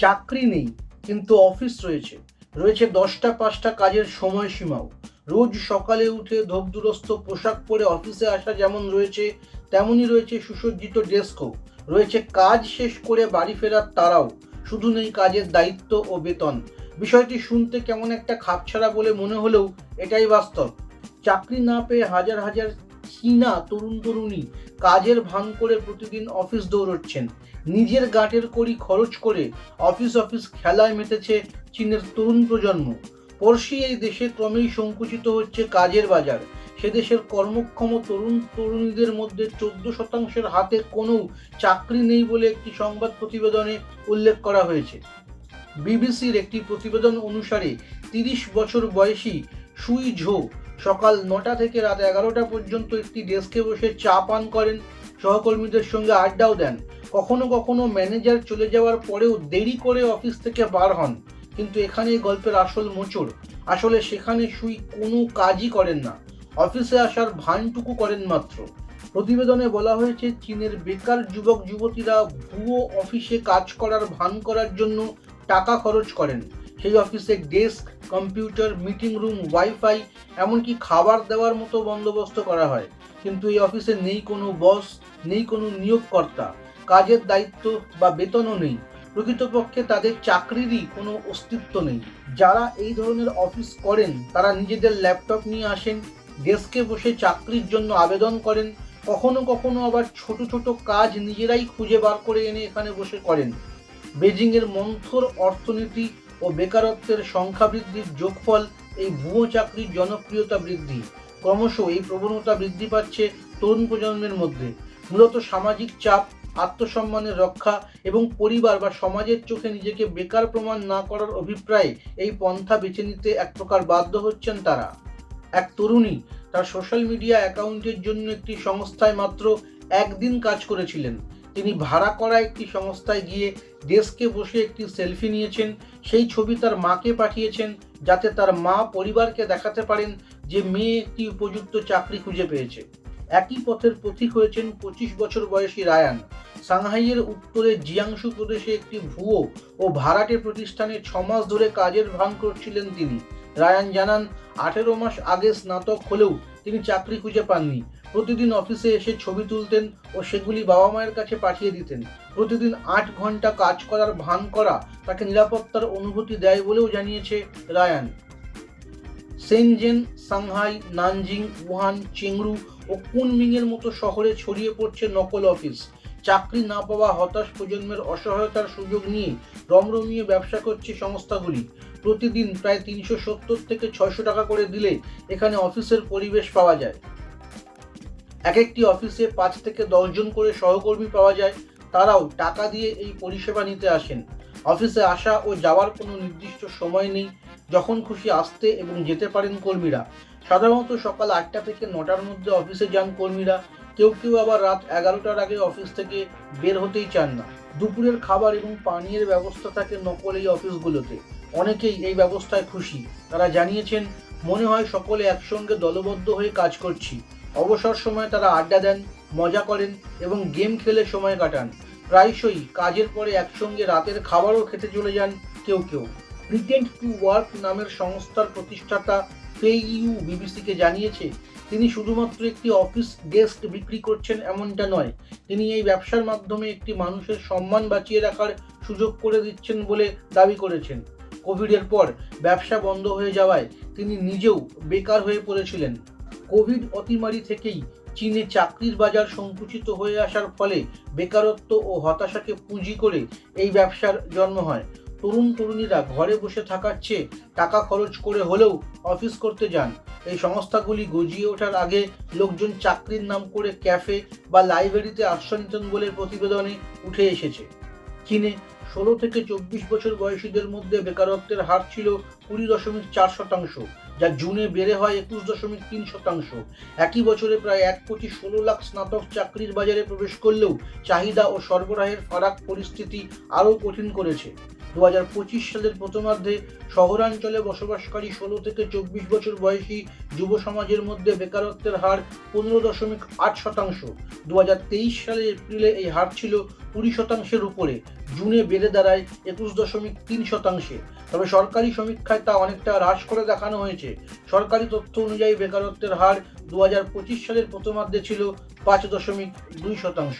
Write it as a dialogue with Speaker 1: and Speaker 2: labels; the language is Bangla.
Speaker 1: চাকরি নেই, কিন্তু অফিস রয়েছে। রয়েছে দশটা পাঁচটা কাজের সময়সীমাও। রোজ সকালে উঠে ধোপদুরস্ত পোশাক পরে অফিসে আসা যেমন রয়েছে, তেমনই রয়েছে সুসজ্জিত ডেস্কও। রয়েছে কাজ শেষ করে বাড়ি ফেরার তারাও। শুধু নেই কাজের দায়িত্ব ও বেতন। বিষয়টি শুনতে কেমন একটা খাপছাড়া বলে মনে হলেও এটাই বাস্তব। চাকরি না পেয়ে হাজার হাজার চীনা তরুণ তরুণী? কাজের ভান করে প্রতিদিন অফিস দৌড়চ্ছেন। নিজের গাঁটের কড়ি খরচ করে অফিস অফিস খেলায় মেতেছে চীনের তরুণ প্রজন্ম। পড়শি এই দেশে ক্রমেই সংকুচিত হচ্ছে কাজের বাজার। সে দেশের কর্মক্ষম তরুণ তরুণীদের মধ্যে চোদ্দ শতাংশের হাতে কোনো চাকরি নেই বলে একটি সংবাদ প্রতিবেদনে উল্লেখ করা হয়েছে। বিবিসির একটি প্রতিবেদন অনুসারে তিরিশ বছর বয়সী সুই ঝো সকাল নটা থেকে রাত এগারোটা পর্যন্ত একটি ডেস্কে বসে চা পান করেন। সহকর্মীদের সঙ্গে আড্ডাও দেন। কখনো কখনো ম্যানেজার চলে যাওয়ার পরেও দেরি করে অফিস থেকে বার হন। কিন্তু এখানে গল্পের আসল মোচড়। আসলে সেখানে সুই কোনো কাজই করেন না। অফিসে আসার ভানটুকু করেন মাত্র। প্রতিবেদনে বলা হয়েছে, চীনের বেকার যুবক যুবতীরা ভুয়ো অফিসে কাজ করার ভান করার জন্য টাকা খরচ করেন। সেই অফিসে desk computer, meeting room, wifi, এমনকি খাবার দেওয়ার মতো বন্দোবস্ত করা হয়। কিন্তু এই অফিসে নেই কোনো বস, নেই কোনো নিয়োগকর্তা। কাজের দায়িত্ব বা বেতনও নেই। প্রকৃতপক্ষে তাদের চাকরিরই কোনো অস্তিত্ব নেই। যারা এই ধরনের অফিস করেন, তারা নিজেদের ল্যাপটপ নিয়ে আসেন, ডেস্কে বসে চাকরির জন্য আবেদন করেন, কখনো কখনো আবার ছোট ছোট কাজ নিজেরাই খুঁজে বার করে এনে এখানে বসে করেন। বেজিংয়ের মন্থর অর্থনীতি ও বেকারত্বের সংখ্যা বৃদ্ধির যোগফল এই ভুয়ো চাকরির জনপ্রিয়তা বৃদ্ধি। ক্রমশ এই প্রবণতা বৃদ্ধি পাচ্ছে তরুণ প্রজন্মের মধ্যে। মূলত সামাজিক চাপ, আত্মসম্মানের রক্ষা এবং পরিবার বা সমাজের চোখে নিজেকে বেকার প্রমাণ না করার অভিপ্রায়ে এই পন্থা বেছে নিতে এক প্রকার বাধ্য হচ্ছেন তারা। এক তরুণী তার সোশ্যাল মিডিয়া অ্যাকাউন্টের জন্য একটি সংস্থায় মাত্র একদিন কাজ করেছিলেন। তিনি ভাড়া করা একটি সংস্থায় গিয়ে ডেস্কে বসে একটি সেলফি নিয়েছেন। সেই ছবি তার মাকে পাঠিয়েছেন যাতে তার মা পরিবারকে দেখাতে পারেন যে মেয়ে একটি উপযুক্ত চাকরি খুঁজে পেয়েছে। একই পথের পথিক হয়েছেন পঁচিশ বছর বয়সী রায়ান। সাংহাইয়ের উত্তরে জিয়াংশু প্রদেশে একটি ভুয়ো ও ভাড়াটে প্রতিষ্ঠানে ছমাস ধরে কাজের ভান করছিলেন তিনি। রায়ান জানান, আঠেরো মাস আগে স্নাতক হলেও তিনি চাকরি খুঁজে পাননি। প্রতিদিন অফিসে এসে ছবি তুলতেন ও সেগুলি বাবা মায়ের কাছে পাঠিয়ে দিতেন। প্রতিদিন আট ঘণ্টা কাজ করার ভান করা তাকে নিরাপত্তার অনুভূতি দেয় বলেও জানিয়েছে Ryan. Shenzhen, Shanghai, Nanjing, Wuhan, Chengdu ও কুনমিংয়ের মতো শহরে ছড়িয়ে পড়ছে নকল অফিস। চাকরি না পাওয়া হতাশ প্রজন্মের অসহায়তার সুযোগ নিয়ে রমরমিয়ে ব্যবসা করছে সংস্থাগুলি। প্রতিদিন প্রায় তিনশো সত্তর থেকে ছয়শো টাকা করে দিলে এখানে অফিসের পরিবেশ পাওয়া যায়। এক একটি অফিসে পাঁচ থেকে দশজন করে সহকর্মী পাওয়া যায়। তারাও টাকা দিয়ে এই পরিষেবা নিতে আসেন। অফিসে আসা ও যাওয়ার কোনো নির্দিষ্ট সময় নেই। যখন খুশি আসতে এবং যেতে পারেন কর্মীরা। সাধারণত সকাল আটটা থেকে নটার মধ্যে অফিসে যান কর্মীরা। কেউ কেউ আবার রাত এগারোটার আগে অফিস থেকে বের হতেই চান না। দুপুরের খাবার এবং পানীয়ের ব্যবস্থা থাকে নকল এই অফিসগুলোতে। অনেকেই এই ব্যবস্থায় খুশি। তারা জানিয়েছেন, মনে হয় সকলে একসঙ্গে দলবদ্ধ হয়ে কাজ করছি। অবসর সময় তারা আড্ডা দেন, মজা করেন এবং গেম খেলে সময় কাটান। প্রায়শই কাজের পরে একসঙ্গে রাতের খাবারও খেতে চলে যান কেউ কেউ। প্রিটেন্ড টু ওয়ার্ক নামের সংস্থার প্রতিষ্ঠাতা ফেইউ বিবিসিকে জানিয়েছে, তিনি শুধুমাত্র একটি অফিস ডেস্ক বিক্রি করছেন এমনটা নয়, তিনি এই ব্যবসার মাধ্যমে একটি মানুষের সম্মান বাঁচিয়ে রাখার সুযোগ করে দিচ্ছেন বলে দাবি করেছেন। কোভিডের পর ব্যবসা বন্ধ হয়ে যাওয়ায় তিনি নিজেও বেকার হয়ে পড়েছিলেন। কোভিড অতিমারি থেকেই চীনে চাকরির বাজার সংকুচিত হয়ে আসার ফলে বেকারত্ব ও হতাশাকে পুঁজি করে এই ব্যবসার জন্ম হয়। তরুণ তরুণীরা ঘরে বসে থাকার চেয়ে টাকা খরচ করে হলেও অফিস করতে যান। এই সংস্থাগুলি গজিয়ে ওঠার আগে লোকজন চাকরির নাম করে ক্যাফে বা লাইব্রেরিতে আশ্রয় নিতেন বলে প্রতিবেদনে উঠে এসেছে। চীনে ষোলো থেকে চব্বিশ বছর বয়সীদের মধ্যে বেকারত্বের হার ছিল কুড়ি দশমিক চার শতাংশ, যা জুনে বেড়ে হয় একুশ দশমিক তিন শতাংশ। একই বছরে প্রায় এক কোটি ষোলো লাখ স্নাতক চাকরির বাজারে প্রবেশ করলেও চাহিদা ও সরবরাহের ফারাক পরিস্থিতি আরও কঠিন করেছে। দু হাজার পঁচিশ সালের প্রথমার্ধে শহরাঞ্চলে বসবাসকারী ষোলো থেকে চব্বিশ বছর বয়সী যুব সমাজের মধ্যে বেকারত্বের হার পনেরো দশমিক আট শতাংশ। দু হাজার তেইশ সালের এপ্রিলে এই হার ছিল কুড়ি শতাংশের উপরে, জুনে বেড়ে দাঁড়ায় একুশ দশমিক তিন শতাংশে। তবে সরকারি সমীক্ষায় তা অনেকটা হ্রাস করে দেখানো হয়েছে। সরকারি তথ্য অনুযায়ী বেকারত্বের হার দু হাজার পঁচিশ সালের প্রথমার্ধে ছিল পাঁচ দশমিক দুই শতাংশ।